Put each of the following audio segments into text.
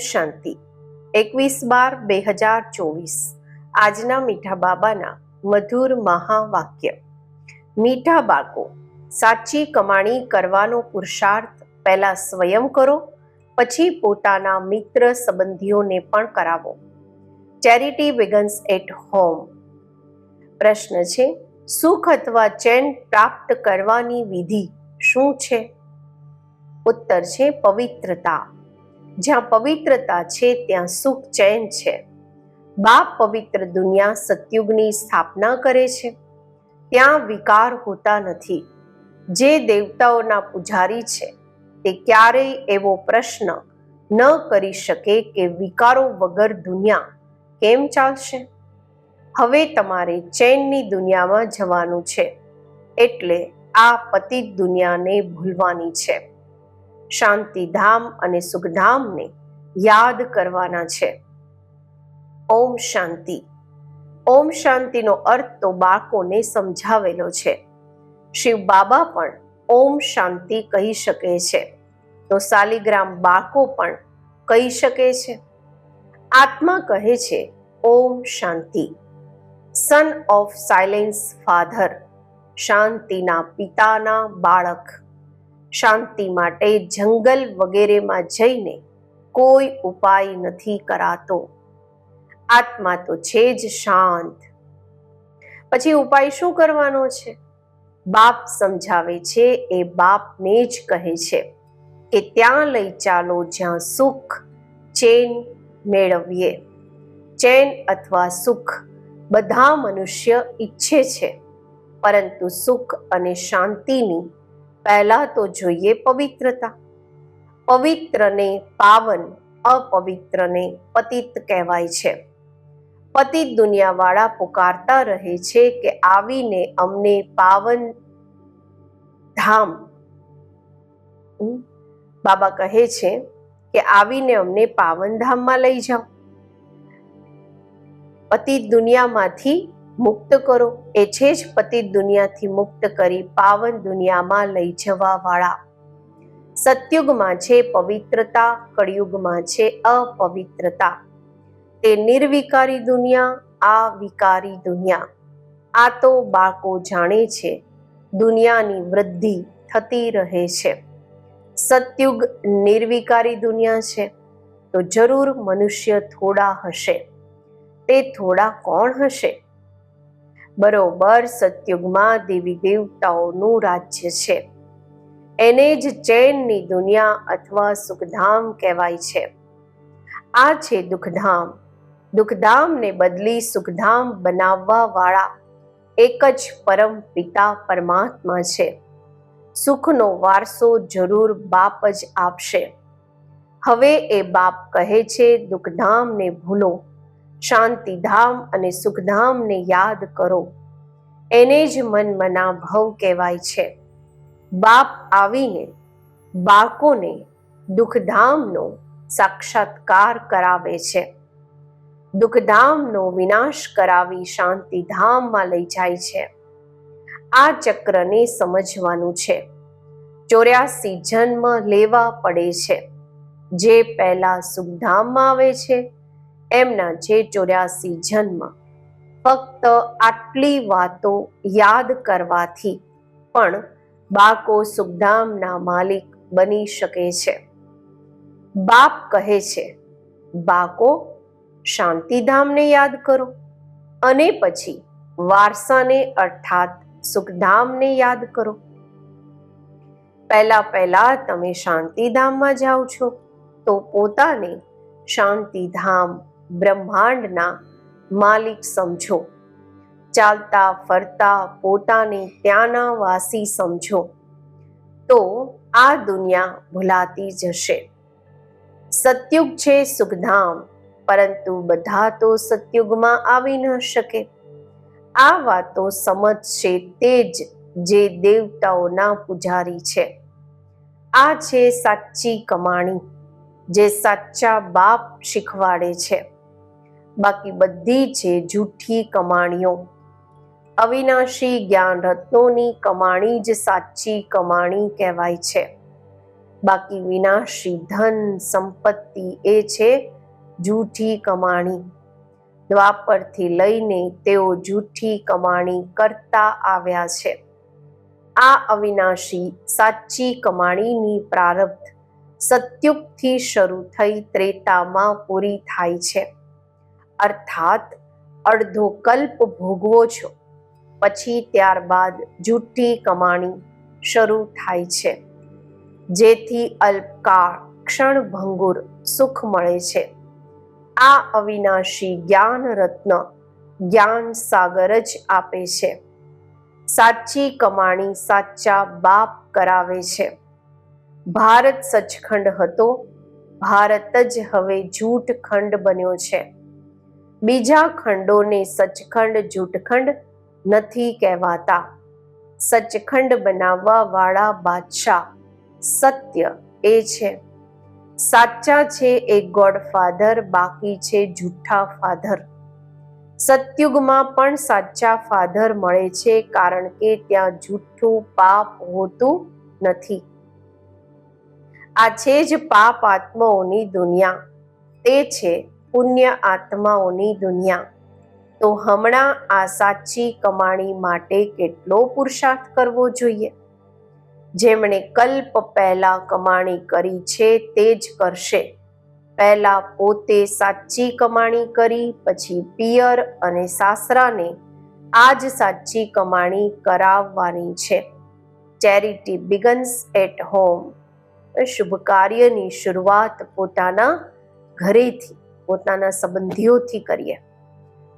શાંતિ. એકવીસ બાર બે હજાર ચોવીસ. આજના મીઠા બાબાના મધુર મહાવાક્ય. મીઠા બાળકો, સાચી કમાણી કરવાનો પુરુષાર્થ પહેલા સ્વયં કરો, પછી પોતાના મિત્ર સંબંધીઓને પણ કરાવો. ચેરિટી બિગન્સ એટ હોમ પ્રશ્ન છે, સુખ અથવા ચેન પ્રાપ્ત કરવાની વિધિ શું છે? ઉત્તર છે, પવિત્રતા. જ્યાં પવિત્રતા છે, ત્યાં સુખ ચેન છે. બાપ પવિત્ર દુનિયા સતયુગની સ્થાપના કરે છે. ત્યાં વિકાર હોતા નથી. જે દેવતાઓના પૂજારી છે, તે ક્યારેય એવો પ્રશ્ન ન કરી શકે કે વિકારો વગર દુનિયા કેમ ચાલશે? હવે તમારે ચેનની દુનિયામાં જવાનું છે. એટલે આ પતિત દુનિયાને ભૂલવાની છે. શાંતિધામ અને સુખધામને યાદ કરવાના છે. ઓમ શાંતિ. ઓમ શાંતિનો અર્થ તો બાળકોને સમજાવેલો છે. શિવ બાબા પણ ઓમ શાંતિ કહી શકે છે. તો શાલિગ્રામ બાળકો પણ કહી શકે છે. આત્મા કહે છે, Om Shanti. Son of silence father શાંતિના પિતાના બાળક. શાંતિ માટે જંગલ વગેરેમાં જઈને કોઈ ઉપાય નથી કરાતો. આત્મા તો છે જ શાંત. પછી ઉપાય શું કરવાનો છે? બાપ સમજાવે છે, એ બાપને જ કહે છે કે ત્યાં લઈ ચાલો જ્યાં સુખ ચેન મેળવીએ. ચેન અથવા સુખ બધા મનુષ્ય ઈચ્છે છે, પરંતુ સુખ અને શાંતિની પહેલા તો જોઈએ પવિત્રતા. પવિત્રને પાવન, અપવિત્રને પતિત કહેવાય છે. પતિત દુનિયાવાળા પુકારતા રહે છે કે આવીને અમને પાવન ધામ. બાબા કહે છે કે આવીને અમને પાવન ધામમાં લઈ જાઓ. પતિત દુનિયામાંથી મુક્ત કરો. એ છે જ પતિત દુનિયાથી મુક્ત કરી પાવન દુનિયામાં લઈ જવા વાળા સતયુગમાં છે પવિત્રતા, કળિયુગમાં છે અપવિત્રતા. તે નિર્વિકારી દુનિયા આ વિકારી દુનિયા. આ તો બાળકો જાણે છે, દુનિયાની વૃદ્ધિ થતી રહે છે. સતયુગ નિર્વિકારી દુનિયા છે, તો જરૂર મનુષ્ય થોડા હશે. તે થોડા કોણ હશે? બરોબર સતયુગમાં દેવી દેવતાઓનું રાજ્ય છે. એને જ ચૈનની દુનિયા અથવા સુખધામ કહેવાય છે. આ છે દુઃખધામ. દુઃખધામને બદલી સુખધામ બનાવવા વાળા એક જ પરમ પિતા પરમાત્મા છે. સુખનો વારસો જરૂર બાપ જ આપશે. હવે એ બાપ કહે છે, દુઃખધામને ભૂલો. શાંતિધામ અને સુખધામને યાદ કરો. એને જ મન મના ભવ કહેવાય છે. બાપ આવીને બાળકોને દુઃખધામનો સાક્ષાત્કાર કરાવે છે. દુઃખધામનો વિનાશ કરાવી શાંતિધામમાં લઈ જાય છે. આ ચક્રને સમજવાનું છે. ચોર્યાસી જન્મ લેવા પડે છે. જે પહેલા સુખધામમાં આવે છે એમના જે ચોર્યાસી જન્મ ફક્ત આટલી વાતો યાદ કરવાથી પણ બાકો સુખધામના માલિક બની શકે છે. બાપ કહે છે બાકો શાંતિધામને યાદ કરો અને પછી વારસાને અર્થાત સુખધામને યાદ કરો. પહેલા પહેલા તમે શાંતિધામમાં જાઓ છો તો પોતાને શાંતિધામ બ્રહ્માંડના માલિક સમજો. ચાલતા ફરતા પોતાને ત્યાંના વાસી સમજો. તો આ દુનિયા ભૂલાતી જશે. સત્યુગ છે સુખધામ, પરંતુ બધા તો સત્યુગમાં આવી ન શકે. આ વાતો સમજશે તે જ જે દેવતાઓના પૂજારી છે. આ છે સાચી કમાણી, જે સાચા બાપ શીખવાડે છે. બાકી બધી છે જૂઠી કમાણીઓ. અવિનાશી જ્ઞાન રત્નોની કમાણી જ સાચી કમાણી કહેવાય છે. બાકી વિનાશી ધન સંપત્તિ એ છે જૂઠી કમાણી. દ્વાપરથી લઈને તેઓ જૂઠી કમાણી કરતા આવ્યા છે. આ અવિનાશી સાચી કમાણીની પ્રારબ્ધ સત્યુગથી શરૂ થઈ ત્રેતામાં પૂરી થાય છે. અર્થાત અડધો કલ્પ ભોગવો છો. પછી ત્યારબાદ જૂઠી કમાણી શરૂ થાય છે. જેથી અલ્પકાળ ક્ષણભંગુર સુખ મળે છે. આ અવિનાશી જ્ઞાન રત્ન જ્ઞાન સાગર જ આપે છે. સાચી કમાણી સાચા બાપ કરાવે છે. ભારત સચખંડ હતો, ભારત જ હવે જૂઠ ખંડ બન્યો છે. બીજા ખંડોને સચખંડ જૂઠખંડ નથી કહેવાતા. સચખંડ બનાવવા વાળા બાદશાહ સત્ય એ છે. સાચા છે એ ગોડફાધર, બાકી છે જૂઠા ફાધર. સતયુગમાં પણ સાચા ફાધર મળે છે કારણ કે ત્યાં જૂઠું પાપ હોતું નથી. આ છે જ પાપ આત્માઓની દુનિયા. તે છે પુણ્ય આત્માઓની દુનિયા. તો હમણાં આ સાચી કમાણી માટે કેટલો પુરુષાર્થ કરવો જોઈએ? જેમણે કલ્પ પહેલા કમાણી કરી છે તે જ કરશે. પહેલા પોતે સાચી કમાણી કરી, પછી પિયર અને સાસરાને આ જ સાચી કમાણી કરાવવાની છે. Charity begins at home. શુભ કાર્યની શરૂઆત પોતાના ઘરેથી પોતાના સંબંધીઓથી કરીએ.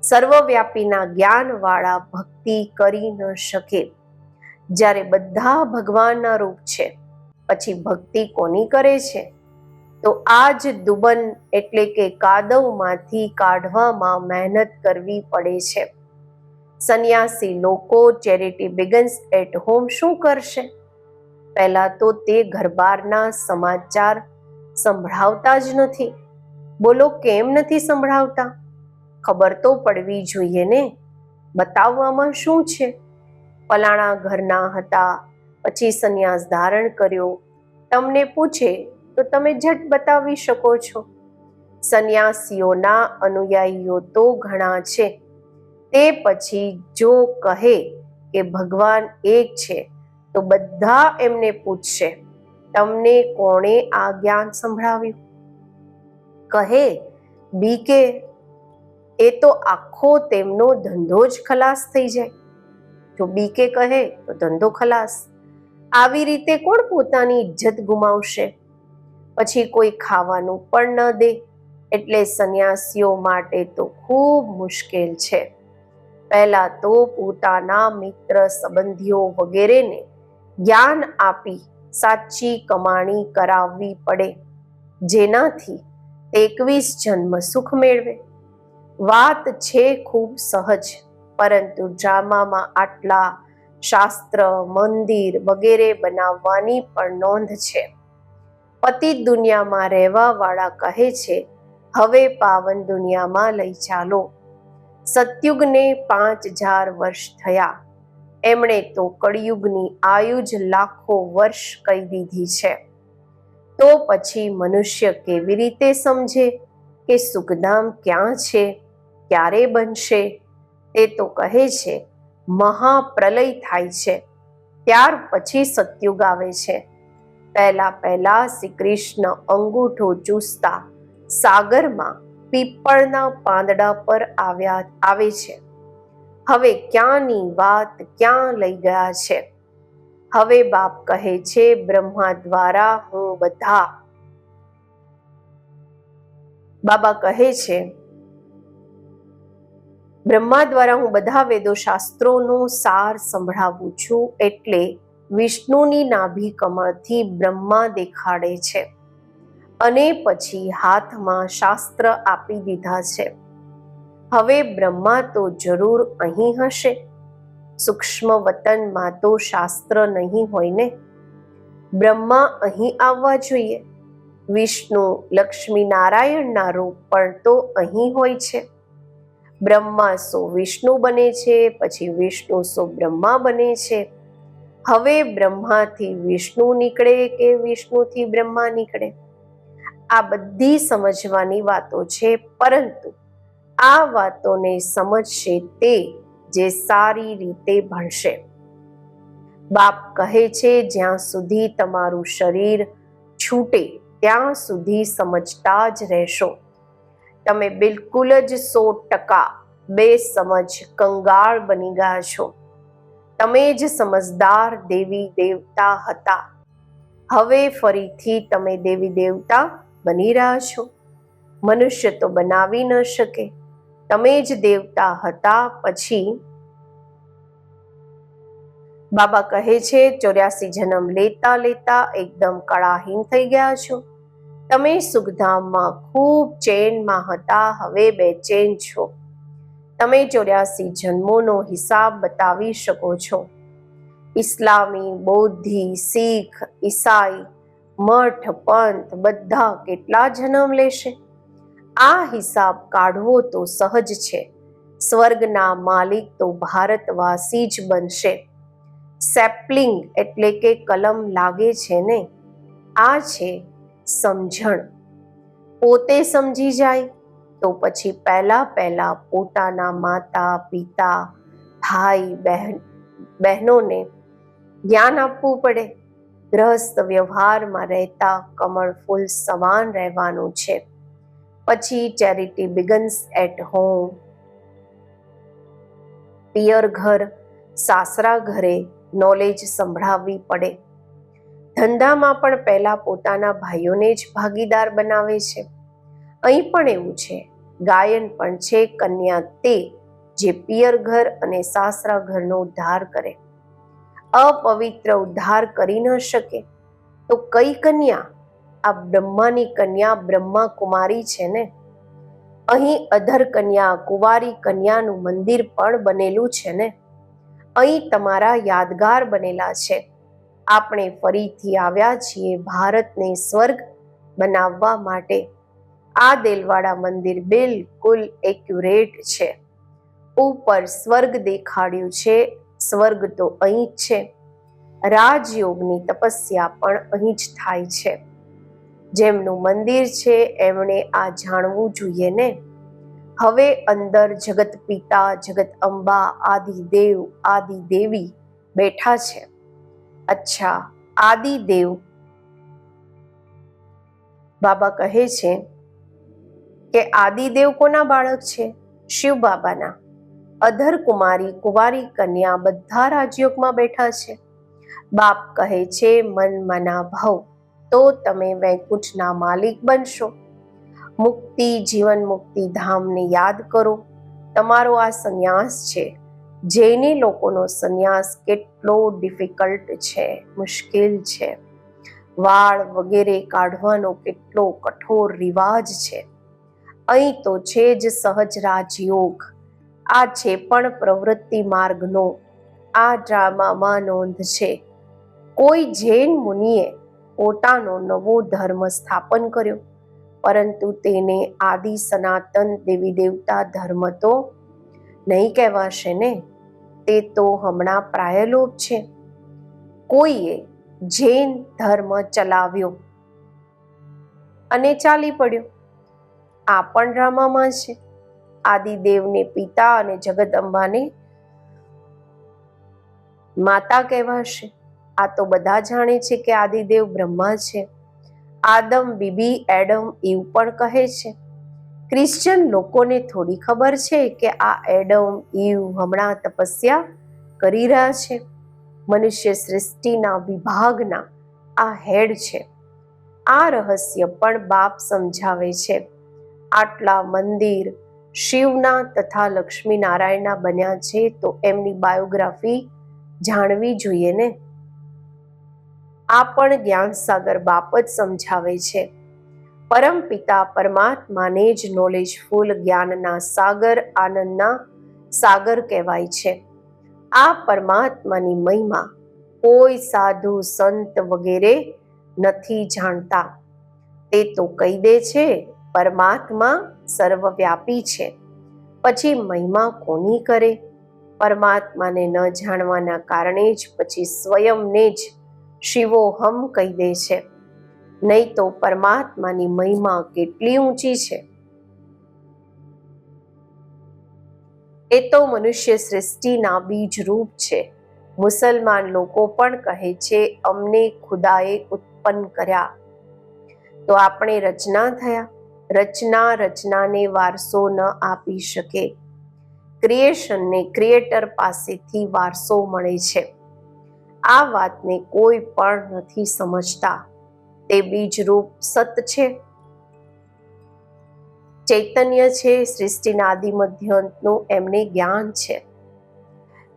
સર્વવ્યાપીના જ્ઞાનવાળા ભક્તિ કરી ન શકે. જ્યારે બધા ભગવાનના રૂપ છે, પછી ભક્તિ કોની કરે છે? તો આ જ દુબન એટલે કે કાદવમાંથી કાઢવામાં મહેનત કરવી પડે છે. સંન્યાસી લોકો ચેરિટી બિગન્સ એટ હોમ શું કરશે? પહેલા તો તે ઘરબારના સમાચાર સંભળાવતા જ નથી. બોલો, કેમ નથી સંભળાવતા? ખબર તો પડવી જોઈએ ને. બતાવવામાં શું છે? પલાણા ઘરના હતા, પછી સંન્યાસ ધારણ કર્યો. તમને પૂછે, તો તમે ઝટ બતાવી શકો છો. સંન્યાસીઓના અનુયાયીઓ તો ઘણા છે. તે પછી જો કહે કે ભગવાન એક છે, તો બધા એમને પૂછશે, તમને કોણે આ જ્ઞાન સંભળાવ્યું? કહે, બીકે. એ તો આખો તેમનો ધંધો જ ખલાસ થઈ જાય. જો બીકે કહે, તો ધંધો ખલાસ. આવી રીતે કોણ પોતાની ઇજ્જત ગુમાવશે? પછી કોઈ ખાવાનું પણ ન દે. એટલે સંન્યાસીઓ માટે તો ખૂબ મુશ્કેલ છે. પહેલા તો પોતાના મિત્ર સંબંધીઓ વગેરેને જ્ઞાન આપી સાચી કમાણી કરાવવી પડે. જેનાથી એકવીસ જન્મ સુખ મેળવે. વાત છે ખૂબ સહજ, પરંતુ ડ્રામામાં આટલા શાસ્ત્ર, મંદિર વગેરે બનાવવાની પણ નોંધ છે. પતિ દુનિયામાં રહેવા વાળા કહે છે, હવે પાવન દુનિયામાં લઈ ચાલો. સતયુગને પાંચ હજાર વર્ષ થયા. એમણે તો કળિયુગની આયુ જ લાખો વર્ષ કહી દીધી છે. તો પછી મનુષ્ય કેવી રીતે સમજે કે સુખધામ ક્યાં છે, ક્યારે બનશે? તે તો કહે છે, મહાપ્રલય થાય છે. ત્યાર પછી સત્યુગ આવે છે. પહેલા પહેલા શ્રી કૃષ્ણ અંગૂઠો ચૂસતા સાગરમાં પીપળના પાંદડા પર આવ્યા, આવે છે. હવે ક્યાંની વાત ક્યાં લઈ ગયા છે? હવે બાપ કહે છે, બ્રહ્મા દ્વારા હું બધા. બાબા કહે છે, બ્રહ્મા દ્વારા હું બધા વેદો શાસ્ત્રોનો સાર સંભળાવું છું એટલે વિષ્ણુની નાભી કમળથી બ્રહ્મા દેખાડે છે અને પછી હાથમાં શાસ્ત્ર આપી દીધા છે. હવે બ્રહ્મા તો જરૂર અહીં હશે. સૂક્ષ્મ વતનમાં તો શાસ્ત્ર નહીં હોય ને? બ્રહ્મા અહીં આવવા જોઈએ. વિષ્ણુ, લક્ષ્મી, નારાયણના રૂપ પણ તો અહીં હોય છે. બ્રહ્મા સો વિષ્ણુ બને છે, પછી વિષ્ણુ સો બ્રહ્મા બને છે. હવે બ્રહ્માથી વિષ્ણુ નીકળે કે વિષ્ણુથી બ્રહ્મા નીકળે? આ બધી સમજવાની વાતો છે, પરંતુ આ વાતોને સમજશે તે જે સારી રીતે ભણશે. બાપ કહે છે, જ્યાં સુધી તમારું શરીર છૂટે, ત્યાં સુધી સમજતા જ રહેશો. તમે બિલકુલ જ સો ટકા બે સમજ કંગાળ બની ગયા છો. તમે જ સમજદાર દેવી દેવતા હતા. હવે ફરીથી તમે દેવી દેવતા બની રહ્યા છો. મનુષ્ય તો બનાવી ન શકે. તમે જ દેવતા હતા પછી બાબા કહે છે, ચોર્યાસી જન્મ લેતા લેતા એકદમ કળાહીન થઈ ગયા છો. તમે સુખધામમાં ખૂબ ચેનમાં હતા, હવે બેચેન છો. તમે ચોર્યાસી જન્મોનો હિસાબ બતાવી શકો છો. ઇસ્લામી, બૌદ્ધિ, શીખ, ઈસાઈ, મઠ, પંથ, બધા કેટલા જન્મ લેશે? આ હિસાબ કાઢવો તો સહજ છે. સ્વર્ગના માલિક તો ભારતવાસી જ બનશે. સેપલિંગ એટલે કે કલમ લાગે છે ને? આ છે સમજણ. પોતે સમજી જાય તો પછી પહેલા પહેલા પોતાના માતા, પિતા, ભાઈ, બહેન, બહેનોને જ્ઞાન આપવું પડે. ગ્રહસ્થ વ્યવહારમાં રહેતા કમળ ફૂલ સમાન રહેવાનું છે. પછી ચેરિટી બિગન્સ એટ હોમ પિયર ઘર, સાસરા ઘરે નોલેજ સંભળાવવી પડે. ધંધામાં પણ પહેલા પોતાના ભાઈઓને જ ભાગીદાર બનાવે છે. અહીં પણ એવું છે. ગાયન પણ છે, કન્યા તે જે પિયર ઘર અને સાસરા ઘરનો ઉદ્ધાર કરે. અપવિત્ર ઉદ્ધાર કરી ન શકે. તો કઈ કન્યા આ બ્રહ્માની કન્યા બ્રહ્મા કુમારી છે ને? અહીં અધર કન્યા, કુંવારી કન્યાનું મંદિર પણ બનેલું છે ને? અહીં તમારા યાદગાર બનેલા છે. આપણે ફરીથી આવ્યા છીએ ભારતને સ્વર્ગ બનાવવા માટે. આ દેલવાડા મંદિર બિલકુલ એક્યુરેટ છે. ઉપર સ્વર્ગ દેખાડ્યું છે, સ્વર્ગ તો અહીં જ છે. રાજયોગની તપસ્યા પણ અહીં જ થાય છે. જેમનું મંદિર છે, એમણે આ જાણવું જોઈએ ને? હવે અંદર જગત પિતા, જગત અંબા આદિદેવ આદિ દેવી બેઠા છે. અચ્છા આદિદેવ બાબા કહે છે કે આદિદેવ કોના બાળક છે? શિવ બાબાના. અધર કુમારી, કુવારી કન્યા બધા રાજયોગમાં બેઠા છે. બાપ કહે છે, મન મના ભવ. તો તમે વૈકુંઠના માલિક બનશો. મુક્તિ, જીવન મુક્તિ ધામને યાદ કરો. તમારો આ સંન્યાસ છે. જૈની લોકોનો સંન્યાસ કેટલો ડિફિકલ્ટ છે, મુશ્કેલ છે. વાળ વગેરે કાઢવાનો કેટલો કઠોર રિવાજ છે. અહીં તો છે જ સહજ રાજયોગ. આ છે પણ પ્રવૃત્તિ માર્ગનો. આ ડ્રામામાં નોંધ છે. કોઈ જૈન મુનિએ પોતાનો નવો ધર્મ સ્થાપન કર્યો. પરંતુ તેને આદિ સનાતન દેવી દેવતા ધર્મ તો નહીં કહેવાશે ને? તે તો હમણાં પ્રાયલોપ છે. કોઈએ જૈન ધર્મ ચલાવ્યો અને ચાલી પડ્યો. આ પણ ડ્રામામાં છે. આદિદેવને પિતા અને જગદંબાને માતા કહેવાશે. આ તો બધા જાણે છે કે આદિદેવ બ્રહ્મા છે. આદમ, બીબી, એડમ એવું પણ કહે છે. ક્રિશ્ચન લોકોને થોડી ખબર છે કે આ એડમ ઈવ હમણાં તપસ્યા કરી રહ્યા છે. મનુષ્ય સૃષ્ટિના વિભાગના આ હેડ છે. આ રહસ્ય પણ બાપ સમજાવે છે. આટલા મંદિર શિવના તથા લક્ષ્મી નારાયણના બન્યા છે તો એમની બાયોગ્રાફી જાણવી જોઈએ ને? આ પણ જ્ઞાન સાગર બાપ જ સમજાવે છે. પરમ પિતા પરમાત્માને જ નોલેજફુલ જ્ઞાનના સાગર આનંદના સાગર કહેવાય છે. આ પરમાત્માની મહિમા કોઈ સાધુ સંત વગેરે નથી જાણતા. તે તો કહી દે છે, પરમાત્મા સર્વવ્યાપી છે. પછી મહિમા કોની કરે? પરમાત્માને ન જાણવાના કારણે જ, પછી સ્વયંને જ શિવોહમ કહી દે છે. નહીં તો પરમાત્માની મહિમા કેટલી ઊંચી છે. એ તો મનુષ્ય સૃષ્ટિના બીજ રૂપ છે. મુસલમાન લોકો પણ કહે છે, અમને ખુદાએ ઉત્પન્ન કર્યા. તો આપણે રચના થયા. રચના રચનાને વારસો ન આપી શકે. ક્રિએશનને ક્રિએટર પાસેથી વારસો મળે છે. આ વાતને કોઈ પણ નથી સમજતા. તે બીજરૂપ સત છે. ચૈતન્ય છે, સૃષ્ટિના આદિ મધ્યંતનું એમને જ્ઞાન છે.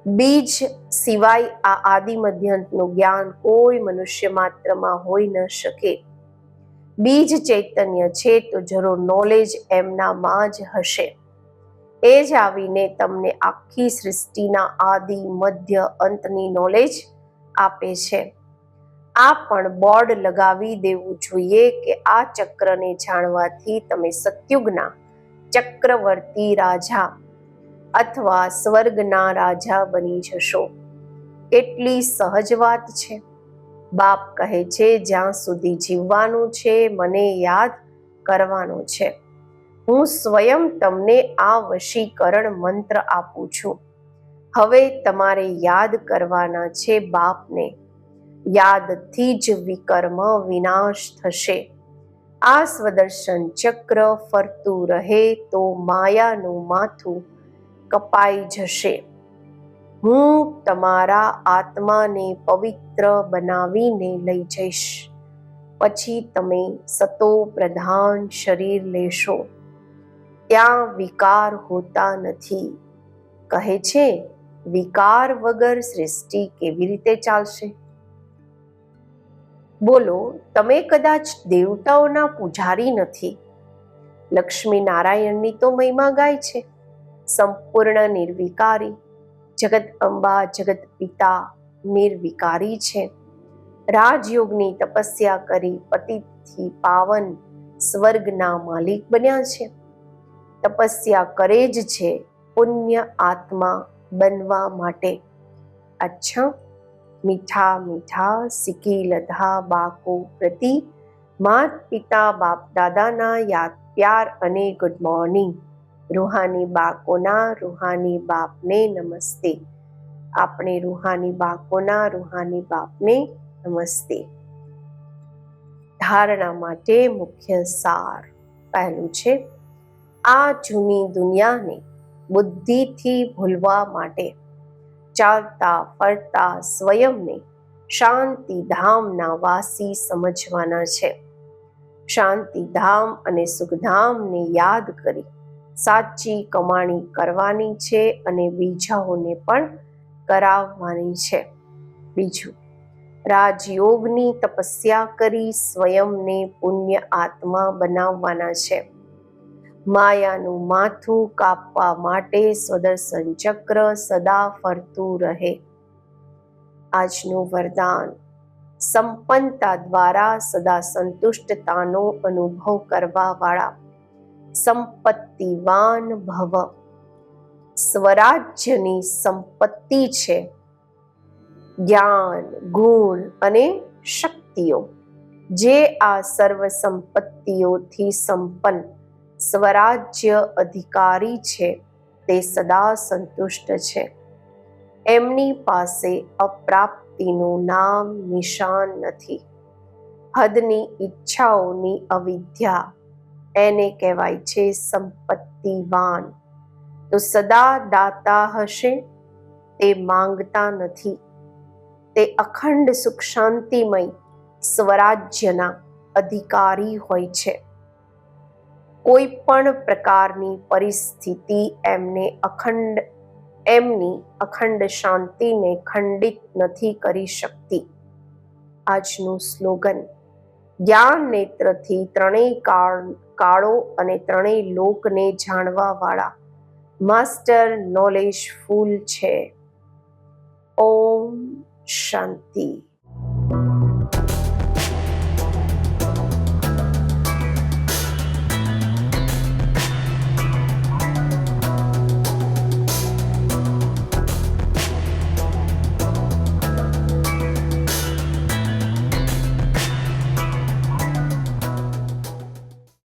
બીજ સિવાય આ આદિ મધ્યંતનું જ્ઞાન કોઈ મનુષ્ય માત્રમાં હોઈ ન શકે. બીજ ચૈતન્ય છે તો જરૂર નોલેજ એમનામાં જ હશે. એ જ આવીને તમને આખી સૃષ્ટિના આદિ મધ્ય અંતની નોલેજ આપે છે. આ પણ બોર્ડ લગાવી દેવું જોઈએ કે આ ચક્રને જાણવાથી તમે સત્યુગના ચક્રવર્તી રાજા અથવા સ્વર્ગના રાજા બની જશો. કેટલી સહજ વાત છે. બાપ કહે છે, જ્યાં સુધી જીવવાનું છે, મને યાદ કરવાનું છે. હું સ્વયં તમને આ વશીકરણ મંત્ર આપું છું. હવે તમારે યાદ કરવાના છે બાપને. યાદથી જ વિકર્મ વિનાશ થશે. આ સ્વદર્શન ચક્ર ફરતું રહે તો માયાનું માથું કપાઈ જશે. હું તમારા આત્માને પવિત્ર બનાવીને લઈ જઈશ. પછી તમે સતો પ્રધાન શરીર લેશો. ત્યાં વિકાર હોતા નથી. કહે છે વિકાર વગર સૃષ્ટિ કેવી રીતે ચાલશે? બોલો, તમે કદાચ દેવતાઓના પૂજારી નથી. લક્ષ્મી નારાયણની તો મહિમા ગાય છે. સંપૂર્ણ નિર્વિકારી, જગત અંબા, જગત પિતા નિર્વિકારી છે. રાજયોગની તપસ્યા કરી પતિથી પાવન સ્વર્ગના માલિક બન્યા છે. તપસ્યા કરે જ છે પુણ્ય આત્મા બનવા માટે. અચ્છા. મીઠા મીઠા સિકી લધા બાકો પ્રતિ. માત પિતા બાપ દાદાના યાદ, પ્યાર અને ગુડ મોર્નિંગ રૂહાની બાકોના, રૂહાની બાપને નમસ્તે. આપણે રૂહાની બાકોના, રૂહાની બાપને નમસ્તે. ધારણા માટે મુખ્ય સાર પહેલું છે. આ જૂની દુનિયાને બુદ્ધિથી ભૂલવા માટે ચાલતા ફરતા સ્વયંને શાંતિધામના વાસી સમજવાના છે. શાંતિધામ અને સુખધામને યાદ કરી સાચી કમાણી કરવાની છે અને બીજાઓને પણ કરાવવાની છે. બીજું, રાજયોગની તપસ્યા કરી સ્વયંને પુણ્ય આત્મા બનાવવાના છે. માયાનું માથું કાપવા માટે સ્વદર્શન ચક્ર સદા ફરતું રહે. આજનું વરદાન સંપન્નતા દ્વારા સદા સંતુષ્ટતાનો અનુભવ કરવા વાળા સંપત્તિવાન ભવ. સ્વરાજ્યની સંપત્તિ છે જ્ઞાન, ગુણ અને શક્તિઓ, જે આ સર્વ સંપત્તિઓથી સંપન્ન સ્વરાજ્ય અધિકારી છે. તે સદા સંતુષ્ટ છે. એમની પાસે અપ્રાપ્તિનું નામ નિશાન નથી. હદની ઈચ્છાઓની અવિદ્યા એને કહેવાય છે સંપત્તિવાન. તો સદા દાતા હશે? તે માંગતા નથી. તે અખંડ સુખ શાંતિમય સ્વરાજ્યના અધિકારી હોય છે. કોઈ પણ પ્રકારની પરિસ્થિતિ એમને અખંડ, એમની અખંડ શાંતિને ખંડિત નથી કરી શકતી. આજનું સ્લોગન, જ્ઞાન નેત્રથી ત્રણેય કાળ, કાળો અને ત્રણેય લોકને જાણવા વાળા માસ્ટર નોલેજ ફૂલ છે. ઓમ શાંતિ.